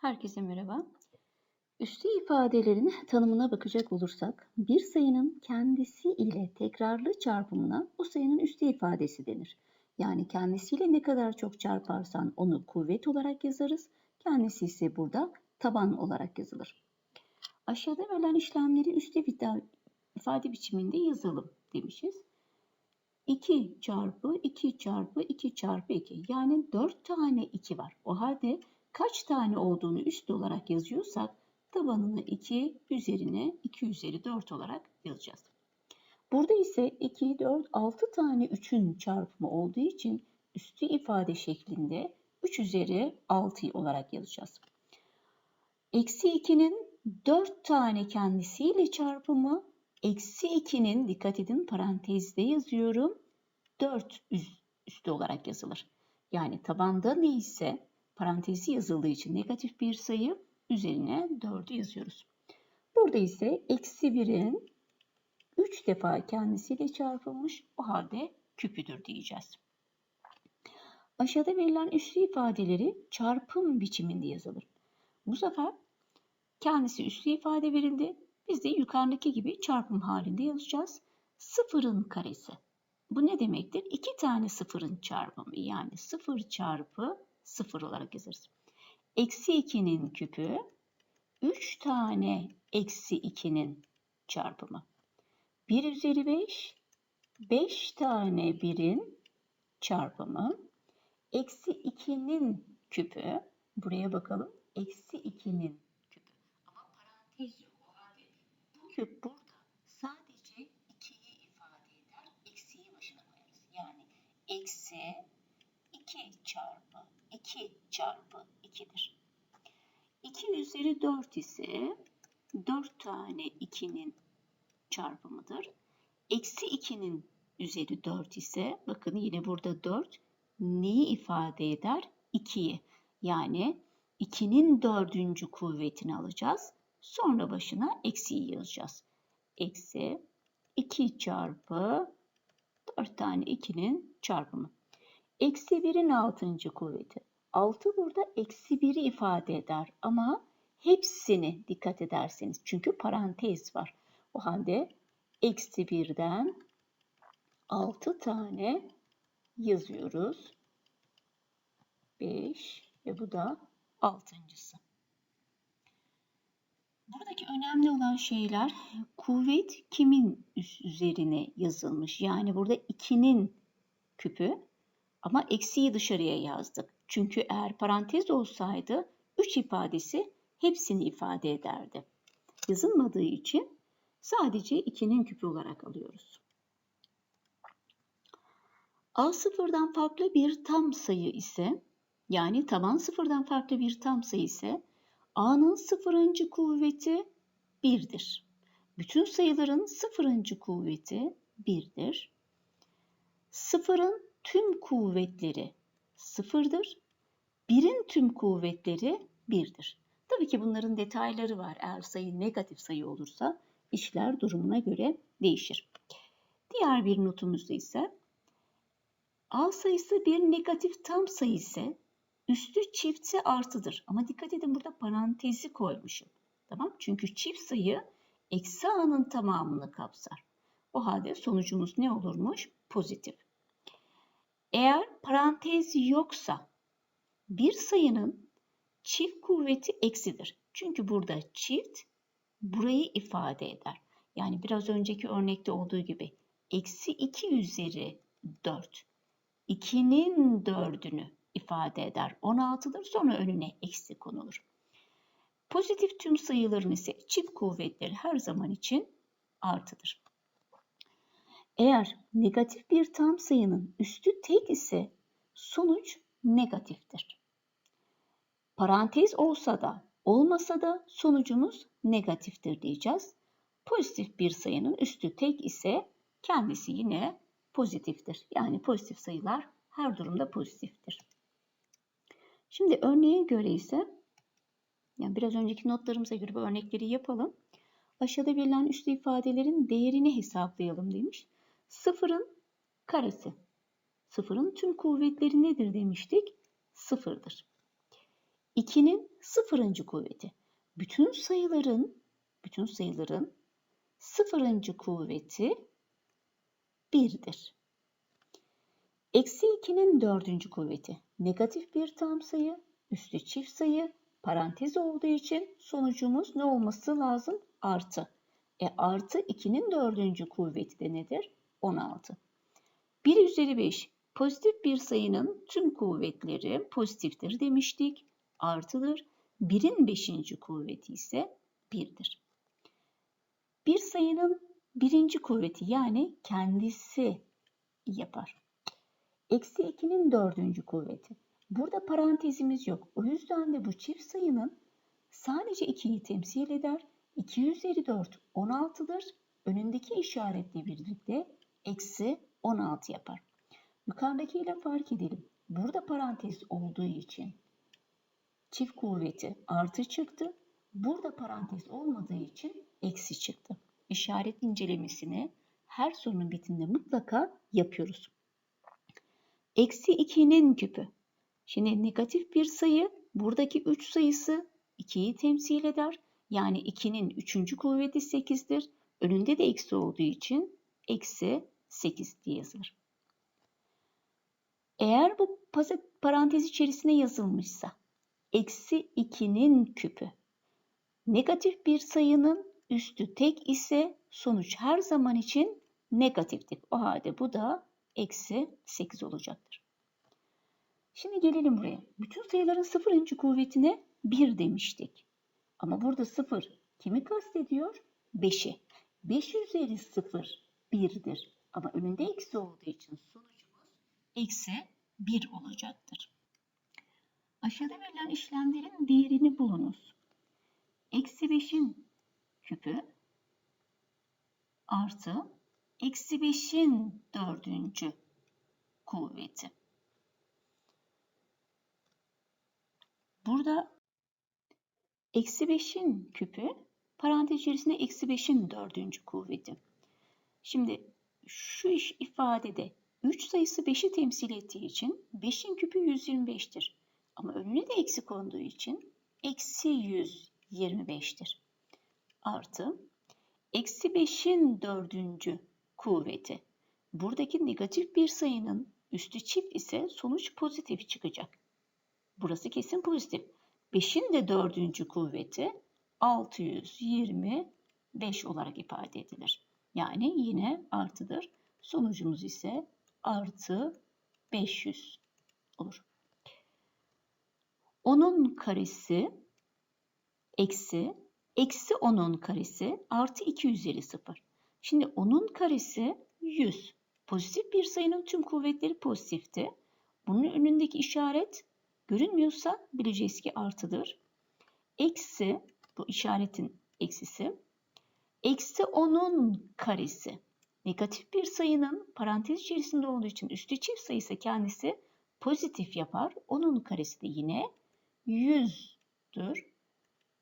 Herkese merhaba. Üstü ifadelerin tanımına bakacak olursak, bir sayının kendisi ile tekrarlı çarpımına o sayının üstü ifadesi denir. Yani kendisiyle ne kadar çok çarparsan onu kuvvet olarak yazarız. Kendisi ise burada taban olarak yazılır. Aşağıda verilen işlemleri üstü ifade biçiminde yazalım demişiz. 2 çarpı 2 çarpı 2 çarpı 2 yani 4 tane 2 var. O halde kaç tane olduğunu üst olarak yazıyorsak tabanını 2 üzerine 2 üzeri 4 olarak yazacağız. Burada ise 2, 4, 6 tane 3'ün çarpımı olduğu için üstü ifade şeklinde 3 üzeri 6 olarak yazacağız. Eksi 2'nin 4 tane kendisiyle çarpımı eksi 2'nin dikkat edin parantezde yazıyorum 4 üstü olarak yazılır. Yani tabanda ne ise parantezi yazıldığı için negatif bir sayı üzerine 4'ü yazıyoruz. Burada ise eksi 1'in 3 defa kendisiyle çarpılmış o halde küpüdür diyeceğiz. Aşağıda verilen üslü ifadeleri çarpım biçiminde yazılır. Bu sefer kendisi üslü ifade verildi. Biz de yukarıdaki gibi çarpım halinde yazacağız. Sıfırın karesi. Bu ne demektir? İki tane sıfırın çarpımı yani sıfır çarpı sıfır olarak yazarız. Eksi 2'nin küpü 3 tane eksi 2'nin çarpımı. 1 üzeri 5, 5 tane 1'in çarpımı. Eksi 2'nin küpü, buraya bakalım. Eksi 2'nin küpü. Ama parantez yok. O halde bu küp burada sadece 2'yi ifade eder. Eksiyi başına koyarız. Yani eksi 2 çarpı 2 çarpı 2'dir. 2 üzeri 4 ise 4 tane 2'nin çarpımıdır. Eksi 2'nin üzeri 4 ise bakın yine burada 4 neyi ifade eder? 2'yi. Yani 2'nin dördüncü kuvvetini alacağız. Sonra başına eksiyi yazacağız. Eksi 2 çarpı 4 tane 2'nin çarpımı. Eksi 1'in 6. kuvveti. 6 burada eksi 1'i ifade eder ama hepsini dikkat ederseniz. Çünkü parantez var. O halde eksi 1'den 6 tane yazıyoruz. 5 ve bu da altıncısı. Buradaki önemli olan şeyler kuvvet kimin üzerine yazılmış? Yani burada 2'nin küpü ama eksiği dışarıya yazdık. Çünkü eğer parantez olsaydı 3 ifadesi hepsini ifade ederdi. Yazılmadığı için sadece 2'nin küpü olarak alıyoruz. A sıfırdan farklı bir tam sayı ise yani taban sıfırdan farklı bir tam sayı ise A'nın sıfırıncı kuvveti 1'dir. Bütün sayıların sıfırıncı kuvveti 1'dir. Sıfırın tüm kuvvetleri sıfırdır. Birin tüm kuvvetleri birdir. Tabii ki bunların detayları var. Eğer sayı negatif sayı olursa işler durumuna göre değişir. Diğer bir notumuzda ise A sayısı bir negatif tam sayı ise üstü çiftse artıdır. Ama dikkat edin burada parantezi koymuşum. Tamam? Çünkü çift sayı eksi A'nın tamamını kapsar. O halde sonucumuz ne olurmuş? Pozitif. Eğer parantez yoksa bir sayının çift kuvveti eksidir. Çünkü burada çift burayı ifade eder. Yani biraz önceki örnekte olduğu gibi eksi 2 üzeri 4. 2'nin dördünü ifade eder. 16'dır sonra önüne eksi konulur. Pozitif tüm sayıların ise çift kuvvetleri her zaman için artıdır. Eğer negatif bir tam sayının üstü tek ise sonuç negatiftir. Parantez olsa da olmasa da sonucumuz negatiftir diyeceğiz. Pozitif bir sayının üstü tek ise kendisi yine pozitiftir. Yani pozitif sayılar her durumda pozitiftir. Şimdi örneğe göre ise yani biraz önceki notlarımıza göre bu örnekleri yapalım. Aşağıda verilen üslü ifadelerin değerini hesaplayalım demiş. Sıfırın karesi. Sıfırın tüm kuvvetleri nedir demiştik? Sıfırdır. 2'nin sıfırıncı kuvveti. Bütün sayıların bütün sayıların sıfırıncı kuvveti 1'dir. Eksi 2'nin dördüncü kuvveti. Negatif bir tam sayı, üstü çift sayı, parantez olduğu için sonucumuz ne olması lazım? Artı. E artı 2'nin dördüncü kuvveti de nedir? 16. 1 üzeri 5 pozitif bir sayının tüm kuvvetleri pozitiftir demiştik. Artıdır. 1'in 5. kuvveti ise 1'dir. Bir sayının birinci kuvveti yani kendisi yapar. Eksi 2'nin dördüncü kuvveti. Burada parantezimiz yok. O yüzden de bu çift sayının sadece 2'yi temsil eder. 2 üzeri 4 16'dır. Önündeki işaretle birlikte eksi 16 yapar. Yukarıdakiyle fark edelim. Burada parantez olduğu için çift kuvveti artı çıktı. Burada parantez olmadığı için eksi çıktı. İşaret incelemesini her sorunun bitiminde mutlaka yapıyoruz. Eksi 2'nin küpü. Şimdi negatif bir sayı buradaki 3 sayısı 2'yi temsil eder. Yani 2'nin 3. kuvveti 8'dir. Önünde de eksi olduğu için eksi 8 diye yazılır. Eğer bu parantez içerisine yazılmışsa eksi 2'nin küpü negatif bir sayının üstü tek ise sonuç her zaman için negatiftir. O halde bu da eksi 8 olacaktır. Şimdi gelelim buraya. Bütün sayıların sıfırıncı kuvvetine 1 demiştik. Ama burada 0 kimi kastediyor? 5'i. 5 üzeri 0 1'dir. Ama önünde eksi olduğu için sonucumuz eksi 1 olacaktır. Aşağıda verilen işlemlerin değerini bulunuz. Eksi 5'in küpü artı eksi 5'in dördüncü kuvveti. Burada eksi 5'in küpü parantez içerisinde eksi 5'in dördüncü kuvveti. Şimdi şu iş ifadede 3 sayısı 5'i temsil ettiği için 5'in küpü 125'tir. Ama önüne de eksi konduğu için eksi 125'tir. Artı eksi 5'in dördüncü kuvveti. Buradaki negatif bir sayının üstü çift ise sonuç pozitif çıkacak. Burası kesin pozitif. 5'in de dördüncü kuvveti 625 olarak ifade edilir. Yani yine artıdır. Sonucumuz ise artı 500 olur. Onun karesi eksi eksi 10'un karesi artı 2 üzeri 0. Şimdi onun karesi 100. Pozitif bir sayının tüm kuvvetleri pozitifti. Bunun önündeki işaret görünmüyorsa bileceğiz ki artıdır. Eksi bu işaretin eksisi. Eksi 10'un karesi. Negatif bir sayının parantez içerisinde olduğu için üstü çift sayısı kendisi pozitif yapar. Onun karesi de yine 100'dür.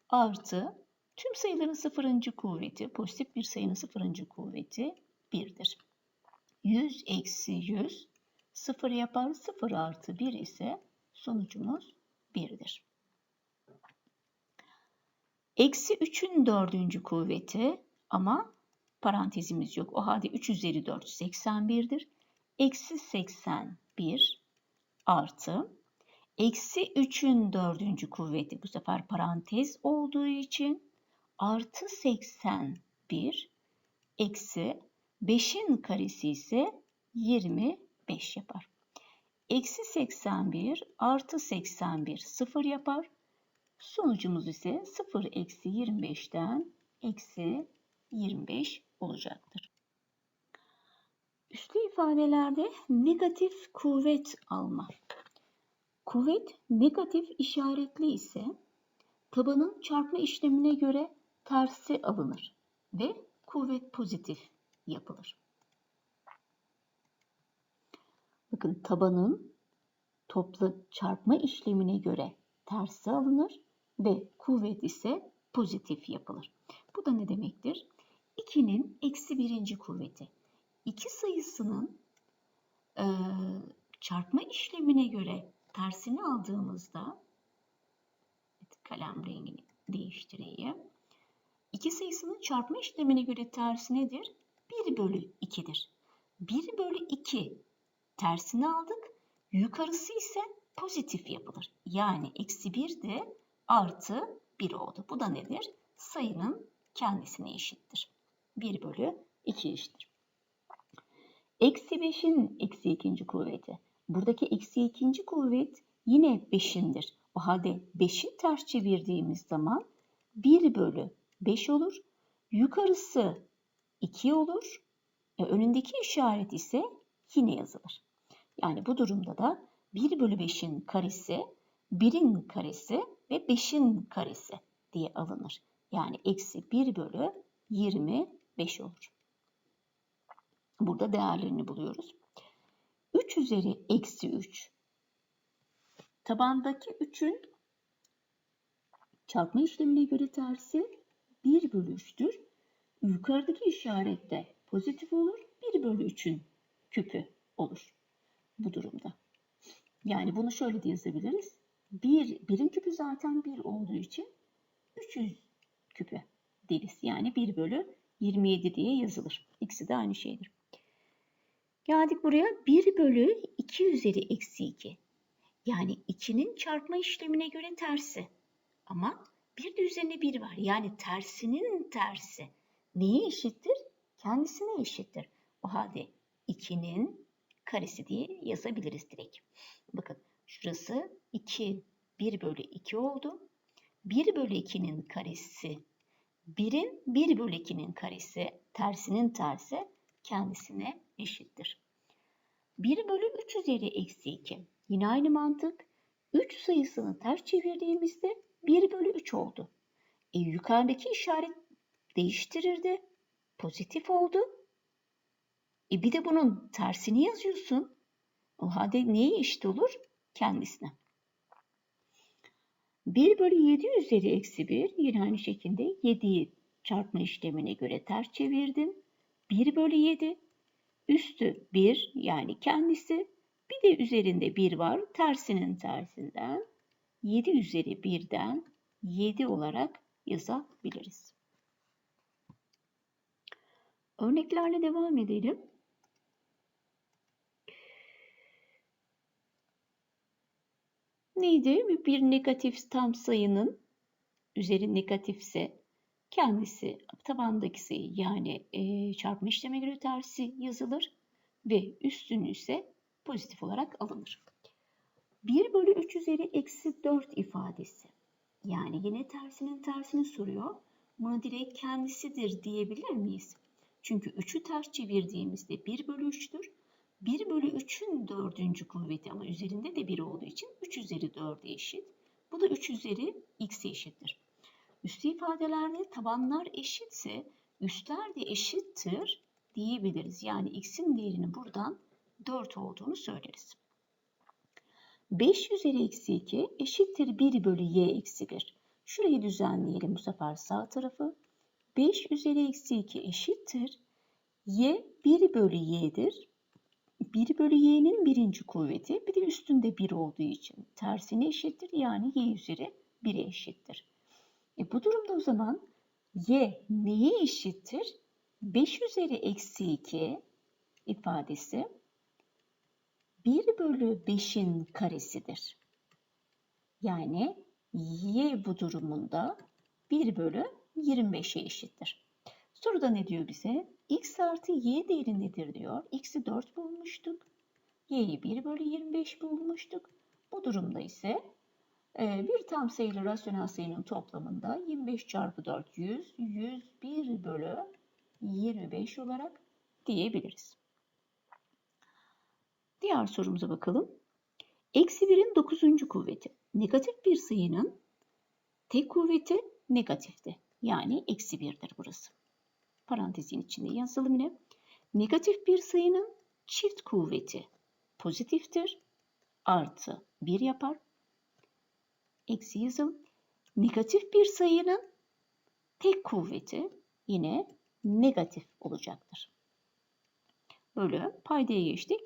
Artı tüm sayıların sıfırıncı kuvveti, pozitif bir sayının sıfırıncı kuvveti 1'dir. 100 eksi 100 sıfır yapar. 0 artı 1 ise sonucumuz 1'dir. Eksi 3'ün dördüncü kuvveti ama parantezimiz yok. O halde 3 üzeri 4 81'dir. Eksi 81 artı eksi 3'ün dördüncü kuvveti bu sefer parantez olduğu için artı 81 eksi 5'in karesi ise 25 yapar. Eksi 81 artı 81 0 yapar. Sonucumuz ise 0 eksi 25'ten eksi 25 olacaktır. Üslü ifadelerde negatif kuvvet alma. Kuvvet negatif işaretli ise tabanın çarpma işlemine göre tersi alınır ve kuvvet pozitif yapılır. Bakın tabanın toplu çarpma işlemine göre tersi alınır ve kuvvet ise pozitif yapılır. Bu da ne demektir? 2'nin eksi birinci kuvveti. 2 sayısının e, çarpma işlemine göre tersini aldığımızda Kalem rengini değiştireyim. İki sayısının çarpma işlemine göre tersi nedir? 1 bölü 2'dir. 1 bölü 2 tersini aldık. Yukarısı ise pozitif yapılır. Yani eksi 1 de artı 1 oldu. Bu da nedir? Sayının kendisine eşittir. 1 bölü 2 eşittir. Eksi 5'in eksi ikinci kuvveti. Buradaki eksi ikinci kuvvet yine 5'indir. O halde 5'i ters çevirdiğimiz zaman 1 bölü 5 olur. Yukarısı 2 olur. E, önündeki işaret ise yine yazılır. Yani bu durumda da 1 bölü 5'in karesi 1'in karesi ve 5'in karesi diye alınır. Yani eksi 1 bölü 25 olur. Burada değerlerini buluyoruz. 3 üzeri eksi 3. Tabandaki 3'ün çarpma işlemine göre tersi 1 bölü 3'tür. Yukarıdaki işaret de pozitif olur. 1 bölü 3'ün küpü olur bu durumda. Yani bunu şöyle de yazabiliriz. 1, birin küpü zaten 1 olduğu için 300 küpü deriz. Yani 1 bölü 27 diye yazılır. İkisi de aynı şeydir. Geldik buraya 1 bölü 2 üzeri eksi 2. Yani 2'nin çarpma işlemine göre tersi. Ama bir de üzerine 1 var. Yani tersinin tersi. Neye eşittir? Kendisine eşittir. O halde 2'nin karesi diye yazabiliriz direkt. Bakın şurası 2, 1 bölü 2 oldu. 1 bölü 2'nin karesi 1'in 1 bölü 2'nin karesi tersinin tersi kendisine eşittir. 1 bölü 3 üzeri eksi 2. Yine aynı mantık. 3 sayısını ters çevirdiğimizde 1 bölü 3 oldu. E, yukarıdaki işaret değiştirirdi. Pozitif oldu. E bir de bunun tersini yazıyorsun. O halde neye eşit olur? Kendisine. 1 bölü 7 üzeri eksi 1 yine aynı şekilde 7'yi çarpma işlemine göre ters çevirdim. 1 bölü 7 üstü 1 yani kendisi bir de üzerinde 1 var tersinin tersinden 7 üzeri 1'den 7 olarak yazabiliriz. Örneklerle devam edelim. Neydi? Bir negatif tam sayının üzeri negatifse kendisi tabandaki sayı yani e, çarpma işleme göre tersi yazılır ve üstünü ise pozitif olarak alınır. 1 bölü 3 üzeri eksi 4 ifadesi. Yani yine tersinin tersini soruyor. Bunu direkt kendisidir diyebilir miyiz? Çünkü 3'ü ters çevirdiğimizde 1 bölü 3'tür. 1 bölü 3'ün dördüncü kuvveti ama üzerinde de 1 olduğu için 3 üzeri 4'e eşit. Bu da 3 üzeri x'e eşittir. Üstü ifadelerde tabanlar eşitse üstler de eşittir diyebiliriz. Yani x'in değerini buradan 4 olduğunu söyleriz. 5 üzeri eksi 2 eşittir 1 bölü y eksi 1. Şurayı düzenleyelim bu sefer sağ tarafı. 5 üzeri eksi 2 eşittir. y 1 bölü y'dir. 1 bölü y'nin birinci kuvveti bir de üstünde 1 olduğu için tersine eşittir. Yani y üzeri 1'e eşittir. E bu durumda o zaman y neye eşittir? 5 üzeri eksi 2 ifadesi 1 bölü 5'in karesidir. Yani y bu durumunda 1 bölü 25'e eşittir. Soruda ne diyor bize? x artı y değeri nedir diyor. x'i 4 bulmuştuk. y'yi 1 bölü 25 bulmuştuk. Bu durumda ise e, bir tam sayılı rasyonel sayının toplamında 25 çarpı 4 100, 101 bölü 25 olarak diyebiliriz. Diğer sorumuza bakalım. Eksi 1'in 9. kuvveti. Negatif bir sayının tek kuvveti negatifti. Yani eksi 1'dir burası. Parantezin içinde yazalım yine. Negatif bir sayının çift kuvveti pozitiftir. Artı 1 yapar. Eksi yazalım. Negatif bir sayının tek kuvveti yine negatif olacaktır. Böyle paydaya geçtik.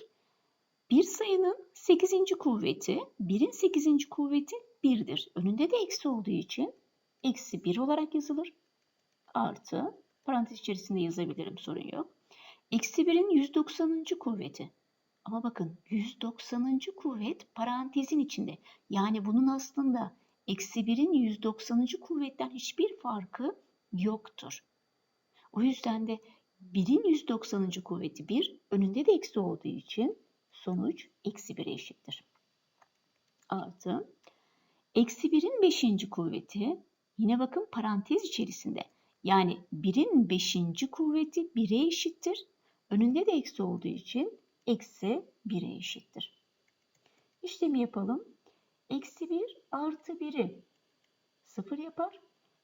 Bir sayının 8. kuvveti, 1'in 8. kuvveti 1'dir. Önünde de eksi olduğu için eksi 1 olarak yazılır. Artı parantez içerisinde yazabilirim sorun yok. Eksi 1'in 190. kuvveti. Ama bakın 190. kuvvet parantezin içinde. Yani bunun aslında eksi 1'in 190. kuvvetten hiçbir farkı yoktur. O yüzden de 1'in 190. kuvveti 1, önünde de eksi olduğu için sonuç eksi 1'e eşittir. Artı eksi 1'in 5. kuvveti yine bakın parantez içerisinde. Yani 1'in 5. kuvveti 1'e eşittir. Önünde de eksi olduğu için eksi 1'e eşittir. İşlemi yapalım. Eksi 1 artı 1'i 0 yapar.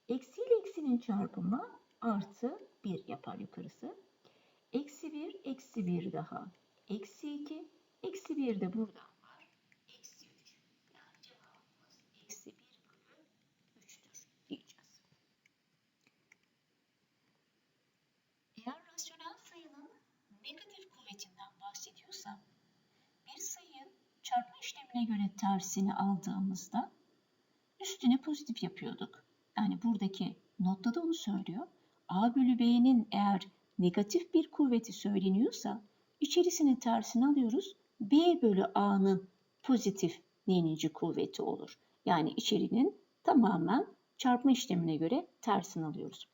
Eksi ile eksinin çarpımı artı 1 yapar yukarısı. Eksi 1, eksi 1 daha. Eksi 2, eksi 1 de buradan var. Eksi 3. Yani cevabımız eksi 1 bölü 3'tür diyeceğiz. Eğer rasyonel sayının negatif kuvvetinden bahsediyorsam bir sayıyı çarpma işlemine göre tersini aldığımızda üstüne pozitif yapıyorduk. Yani buradaki notta da onu söylüyor. A bölü B'nin eğer negatif bir kuvveti söyleniyorsa içerisinin tersini alıyoruz. B bölü A'nın pozitif n'inci kuvveti olur. Yani içerinin tamamen çarpma işlemine göre tersini alıyoruz.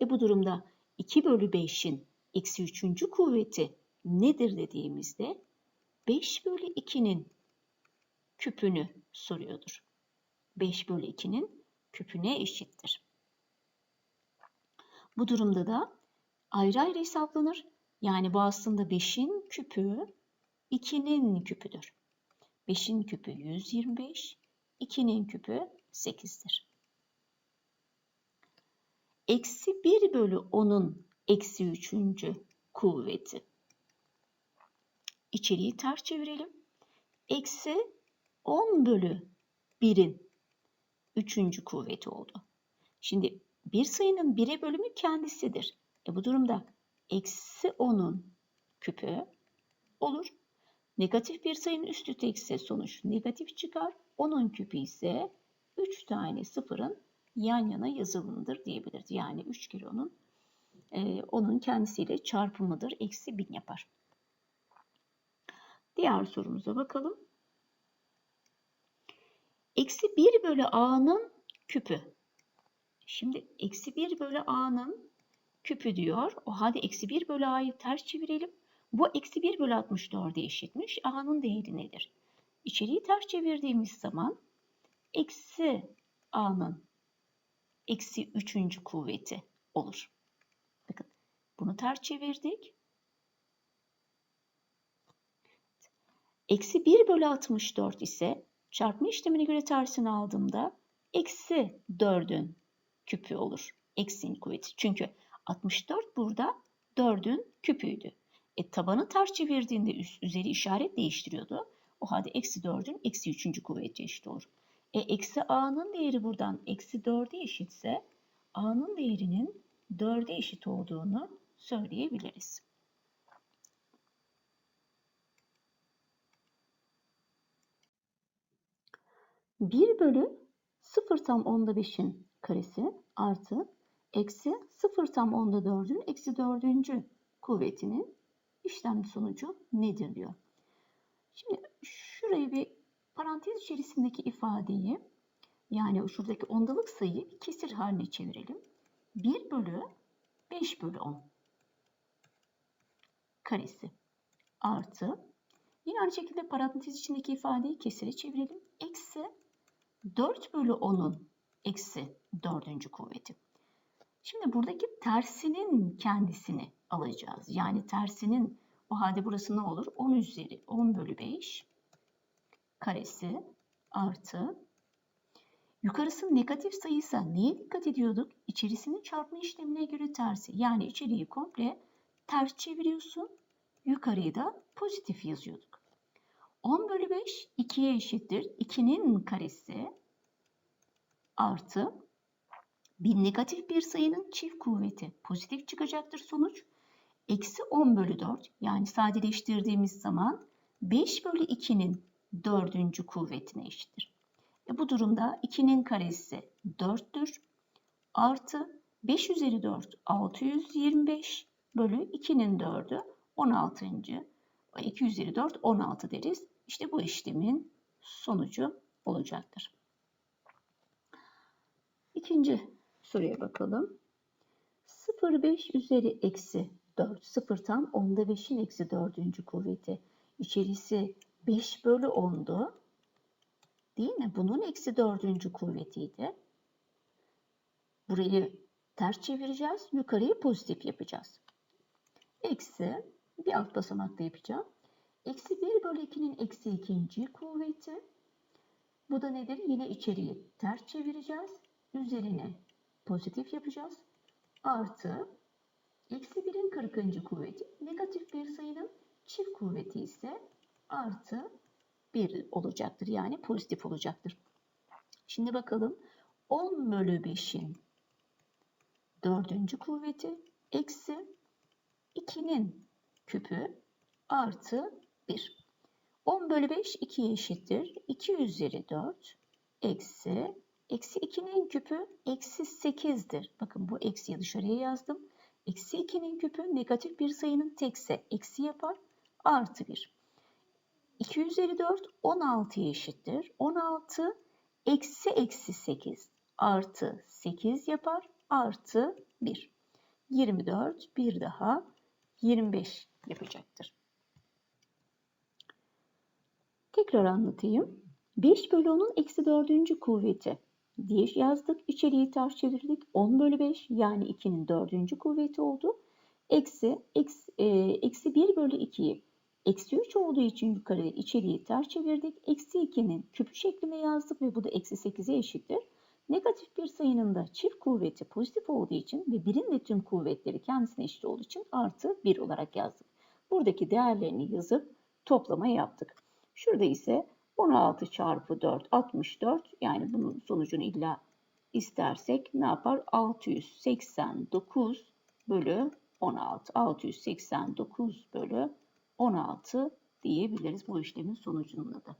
E bu durumda 2 bölü 5'in eksi 3. kuvveti nedir dediğimizde 5 bölü 2'nin küpünü soruyordur. 5 bölü 2'nin küpüne eşittir. Bu durumda da ayrı ayrı hesaplanır. Yani bu aslında 5'in küpü 2'nin küpüdür. 5'in küpü 125, 2'nin küpü 8'dir. Eksi 1 bölü 10'un eksi 3. kuvveti. İçeriği ters çevirelim. Eksi 10 bölü 1'in 3. kuvveti oldu. Şimdi bir sayının 1'e bölümü kendisidir. E bu durumda eksi 10'un küpü olur. Negatif bir sayının üstü tekse sonuç negatif çıkar. 10'un küpü ise 3 tane sıfırın yan yana yazılımıdır diyebiliriz. Yani 3 kere onun e, onun kendisiyle çarpımıdır. Eksi 1000 yapar. Diğer sorumuza bakalım. Eksi 1 bölü a'nın küpü. Şimdi eksi 1 bölü a'nın küpü diyor. O halde eksi 1 bölü a'yı ters çevirelim. Bu eksi 1 bölü 64'e eşitmiş. A'nın değeri nedir? İçeriği ters çevirdiğimiz zaman eksi a'nın eksi 3. kuvveti olur. Bakın bunu ters çevirdik. Eksi 1 bölü 64 ise çarpma işlemine göre tersini aldığımda eksi 4'ün küpü olur. Eksinin kuvveti. Çünkü 64 burada 4'ün küpüydü. E, tabanı ters çevirdiğinde üst, üzeri işaret değiştiriyordu. O halde eksi 4'ün eksi 3. kuvveti eşit olur. E, eksi a'nın değeri buradan eksi 4'e eşitse a'nın değerinin 4'e eşit olduğunu söyleyebiliriz. Bir bölü 0 tam onda 5'in karesi artı eksi 0 tam onda 4'ün eksi 4. kuvvetinin işlem sonucu nedir diyor. Şimdi şurayı bir parantez içerisindeki ifadeyi yani şuradaki ondalık sayıyı kesir haline çevirelim. 1 bölü 5 bölü 10 karesi artı yine aynı şekilde parantez içindeki ifadeyi kesire çevirelim. Eksi 4 bölü 10'un eksi 4. kuvveti. Şimdi buradaki tersinin kendisini alacağız. Yani tersinin o halde burası ne olur? 10 üzeri 10 bölü 5 karesi artı yukarısı negatif sayıysa neye dikkat ediyorduk? İçerisinin çarpma işlemine göre tersi. Yani içeriği komple ters çeviriyorsun. Yukarıyı da pozitif yazıyorduk. 10 bölü 5 2'ye eşittir. 2'nin karesi artı bir negatif bir sayının çift kuvveti pozitif çıkacaktır sonuç. Eksi 10 bölü 4 yani sadeleştirdiğimiz zaman 5 bölü 2'nin dördüncü kuvvetine eşittir. E bu durumda 2'nin karesi 4'tür. Artı 5 üzeri 4 625 bölü 2'nin 4'ü 16. 2 üzeri 4 16 deriz. İşte bu işlemin sonucu olacaktır. İkinci soruya bakalım. 0,5 üzeri eksi 4. 0 tam onda 5'in eksi 4. kuvveti. İçerisi 5 bölü 10'du. Değil mi? Bunun eksi 4. kuvvetiydi. Burayı ters çevireceğiz. Yukarıyı pozitif yapacağız. Eksi bir alt basamakta yapacağım. Eksi 1 bölü 2'nin eksi 2. kuvveti. Bu da nedir? Yine içeriği ters çevireceğiz. Üzerine pozitif yapacağız. Artı eksi 1'in 40. kuvveti. Negatif bir sayının çift kuvveti ise artı 1 olacaktır. Yani pozitif olacaktır. Şimdi bakalım 10 bölü 5'in dördüncü kuvveti eksi 2'nin küpü artı 1. 10 bölü 5 2'ye eşittir. 2 üzeri 4 eksi eksi 2'nin küpü eksi 8'dir. Bakın bu eksiyi dışarıya yazdım. Eksi 2'nin küpü negatif bir sayının tekse eksi yapar. Artı 1. 2 üzeri 4 16'ya eşittir. 16 eksi eksi 8 artı 8 yapar. Artı 1. 24 bir daha 25 yapacaktır. Tekrar anlatayım. 5 bölü 10'un eksi 4. kuvveti diye yazdık. İçeriği ters çevirdik. 10 bölü 5 yani 2'nin 4. kuvveti oldu. Eksi, eksi, e, eksi 1 bölü 2'yi eksi 3 olduğu için yukarı içeriği ters çevirdik. Eksi 2'nin küpü şeklinde yazdık ve bu da eksi 8'e eşittir. Negatif bir sayının da çift kuvveti pozitif olduğu için ve birin de tüm kuvvetleri kendisine eşit olduğu için artı 1 olarak yazdık. Buradaki değerlerini yazıp toplama yaptık. Şurada ise 16 çarpı 4 64 yani bunun sonucunu illa istersek ne yapar? 689 bölü 16. 689 bölü 16 diyebiliriz bu işlemin sonucunun adı.